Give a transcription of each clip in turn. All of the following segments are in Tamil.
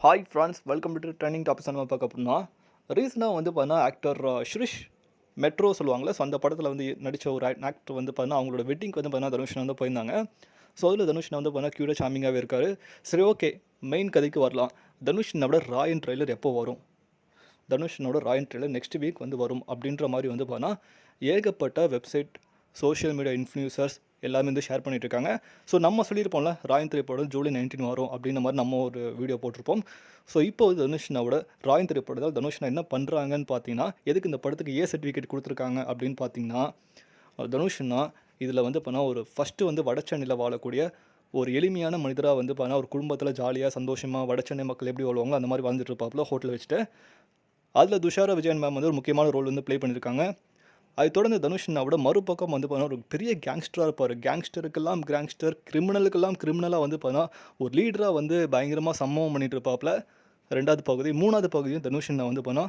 Hi friends welcome to trending topics நம்ம பார்க்க அப்படின்னா ரீசெண்டாக வந்து பார்த்தீங்கன்னா ஆக்டர் ஷ்ரிஷ் மெட்ரோ சொல்லுவாங்களே ஸோ அந்த படத்தில் வந்து நடித்த ஒரு ஆக்டர் வந்து பார்த்தீங்கன்னா அவங்களோட வெட்டிங்க்கு வந்து பார்த்தீங்கன்னா தனுஷன் வந்து போயிருந்தாங்க. ஸோ அதில் தனுஷன் வந்து பார்த்தீங்கன்னா க்யூராக சாமிங்காகவே இருக்கார். சரி ஓகே மெயின் கதைக்கு வரலாம். தனுஷனோட ராயன் ட்ரெய்லர் எப்போ வரும்? தனுஷனோட ராயன் ட்ரெய்லர் நெக்ஸ்ட் வீக் வந்து வரும் அப்படின்ற மாதிரி வந்து பார்த்தீங்கன்னா ஏகப்பட்ட வெப்சைட் சோஷியல் மீடியா இன்ஃப்ளூயன்சர்ஸ் எல்லாமே வந்து ஷேர் பண்ணிட்டு இருக்காங்க ஸோ நம்ம சொல்லியிருப்போம்ல ராயன் திரைப்படம் ஜூலை நைன்டீன் வரும் அப்படின்ற மாதிரி நம்ம ஒரு வீடியோ போட்டிருப்போம். ஸோ இப்போ வந்து தனுஷ்னாவோட ராயன் திரைப்படத்தில் தனுஷ்னா என்ன பண்ணுறாங்கன்னு பார்த்தீங்கன்னா எதுக்கு இந்த படத்துக்கு ஏ சர்டிஃபிகேட் கொடுத்துருக்காங்க அப்படின்னு பார்த்தீங்கன்னா தனுஷ்னா இதில் வந்து பண்ணா ஒரு ஃபஸ்ட்டு வந்து வடச்சென்னையில் வாழக்கூடிய ஒரு எளிமையான மனிதராக வந்து பார்த்தா ஒரு குடும்பத்தில் ஜாலியாக சந்தோஷமாக வடச்சென்னை மக்கள் எப்படி வாழ்வாங்க அந்த மாதிரி வாழ்ந்துட்டு இருப்பாப்புல ஹோட்டல் வச்சுட்டு. அதில் துஷாரா விஜயன் மேம் வந்து ஒரு முக்கியமான ரோல் வந்து ப்ளே பண்ணியிருக்காங்க அதை தொடர்ந்து தனுஷ்னாவோட மறுபக்கம் வந்து பார்த்தா ஒரு பெரிய கேங்ஸ்டராக இருப்பார். கேங்ஸ்டருக்கெல்லாம் கேங்ஸ்டர் கிரிமினலுக்கெல்லாம் கிரிமினலாக வந்து பார்த்தா ஒரு லீடராக வந்து பயங்கரமாக சம்பவம் பண்ணிட்டு இருப்பாப்புல ரெண்டாவது பகுதி மூணாவது பகுதியும் தனுஷ்னா வந்து பார்த்தா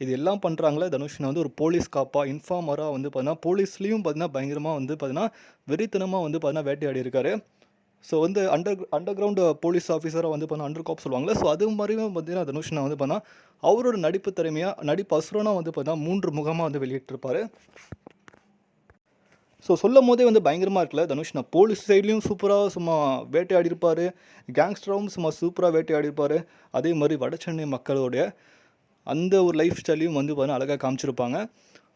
இது எல்லாம் பண்ணுறாங்களே தனுஷனை வந்து ஒரு போலீஸ் காப்பாக இன்ஃபார்மராக வந்து பார்த்தீங்கன்னா போலீஸ்லேயும் பார்த்தீங்கன்னா பயங்கரமாக வந்து பார்த்தீங்கன்னா வெறித்தனமாக வந்து பார்த்தீங்கன்னா வேட்டையாடி இருக்காரு ஸோ வந்து அண்டர் அண்டர் கிரவுண்டு போலீஸ் ஆஃபீஸராக வந்து பண்ணால் அண்டர் காப் சொல்லுவாங்களே ஸோ அது மாதிரியும் பார்த்தீங்கன்னா தனுஷ்னா வந்து பண்ணால் அவரோட நடிப்பு திறமையாக நடிப்பு அசுரனாக வந்து பார்த்தா மூன்று முகமாக வந்து வெளியிட்டிருப்பார். ஸோ சொல்லும் போதே வந்து பயங்கரமாக இருக்குல்ல நான் போலீஸ் சைட்லேயும் சூப்பராக சும்மா வேட்டையாடி இருப்பார் கேங்ஸ்டராகவும் சும்மா சூப்பராக வேட்டையாடி இருப்பார் அதே மாதிரி வட சென்னை மக்களோடைய அந்த ஒரு லைஃப் ஸ்டைலையும் வந்து பார்த்தீங்கன்னா அழகாக காமிச்சிருப்பாங்க.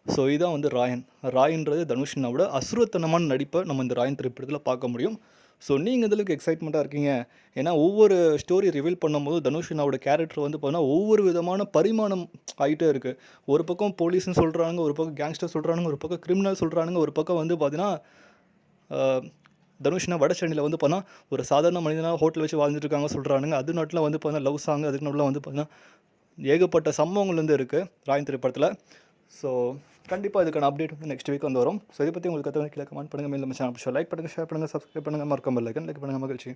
ஸோ இதான் வந்து ராயன். ராயன்றது தனுஷ்னாவோட அசுரத்தனமான நடிப்பை நம்ம இந்த ராயன் திரைப்படத்தில் பார்க்க முடியும். ஸோ நீங்கள் இதில் எக்ஸைட்மெண்ட்டாக இருக்கீங்க? ஏன்னா ஒவ்வொரு ஸ்டோரி ரிவீல் பண்ணும்போது தனுஷினாவோட கேரக்டர் வந்து பார்த்தீங்கன்னா ஒவ்வொரு விதமான பரிமாணம் ஆகிட்டே இருக்குது ஒரு பக்கம் போலீஸ்னு சொல்கிறாங்க ஒரு பக்கம் கேங்ஸ்டர் சொல்கிறானுங்க ஒரு பக்கம் கிரிமினல் சொல்கிறானுங்க ஒரு பக்கம் வந்து பார்த்தீங்கன்னா ஆஹ், தனுஷ்னா வட சென்னையில் வந்து பார்த்தா ஒரு சாதாரண மனிதனாக ஹோட்டல் வச்சு வாழ்ந்துட்டுருக்காங்க சொல்கிறானுங்க அது நாட்டில் வந்து பார்த்தா லவ் சாங் அதுக்கு நடுவில் வந்து பார்த்தீங்கன்னா ஏகப்பட்ட சம்பவங்கள் வந்து இருக்குது ராயன் திரைப்படத்தில். ஸோ கண்டிப்பாக இதுக்கான அப்டேட் வந்து நெக்ஸ்ட் வீக் வந்து வரும். ஸோ இதை பற்றி உங்களுக்கு கற்று கீழே கமெண்ட் பண்ணுங்கள் மேலும் சேனல் லைக் பண்ணுங்கள் ஷேர் பண்ணுங்கள் சப்ஸ்கிரைப் பண்ணுங்கள் மறக்காமல் லைக் பண்ணுங்கள் மகிழ்ச்சி.